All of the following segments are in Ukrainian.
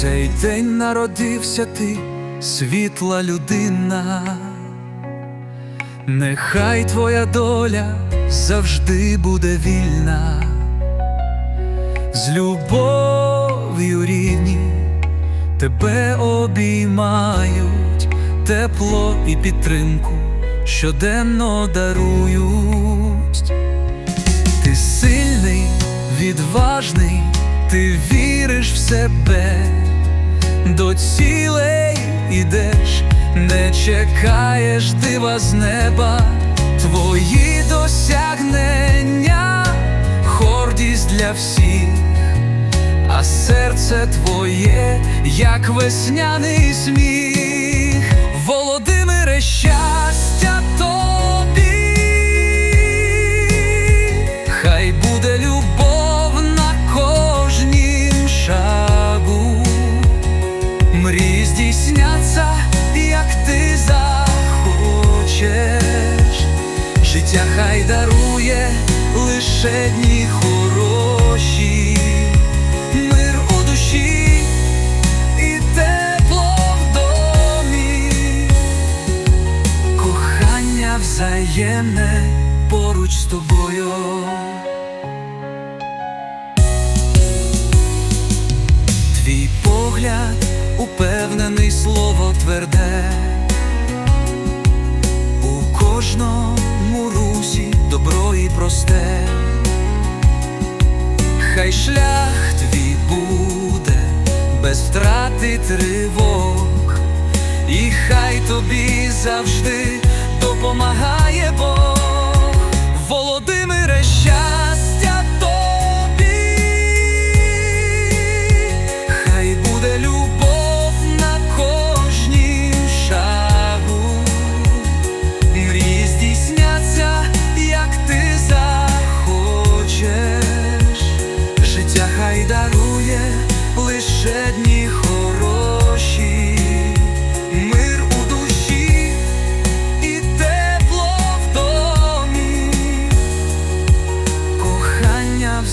цей день народився ти, світла людина. Нехай твоя доля завжди буде вільна, з любов'ю рівні тебе обіймають, тепло і підтримку щоденно дарують. Ти сильний, відважний, ти віриш в себе, до цілей ідеш, не чекаєш дива з неба, твої досягнення, гордість для всіх, а серце твоє, як весняний сміх, життя хай дарує лише дні хороші, мир у душі і тепло в домі, кохання взаємне поруч з тобою. Твій погляд упевнений слово тверде, просте, хай шлях твій буде без втрати тривог, і хай тобі завжди допомагає Бог,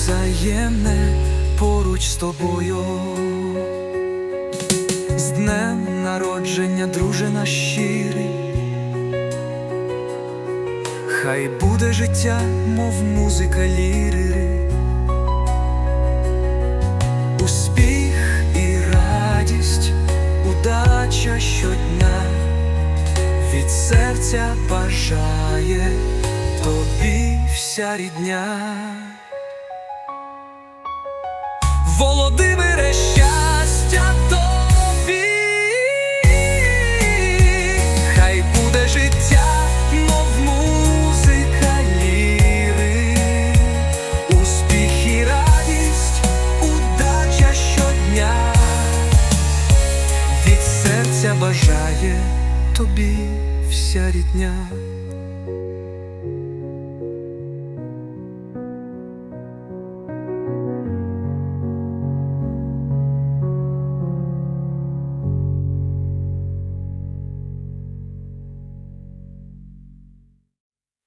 взаємне поруч з тобою. З днем народження, друже наш щирий, хай буде життя, мов музика ліри, успіх і радість, удача щодня від серця бажає тобі вся рідня. Володимире, щастя тобі, хай буде життя, мов музика успіх і радість, удача щодня, від серця бажає тобі вся рідня.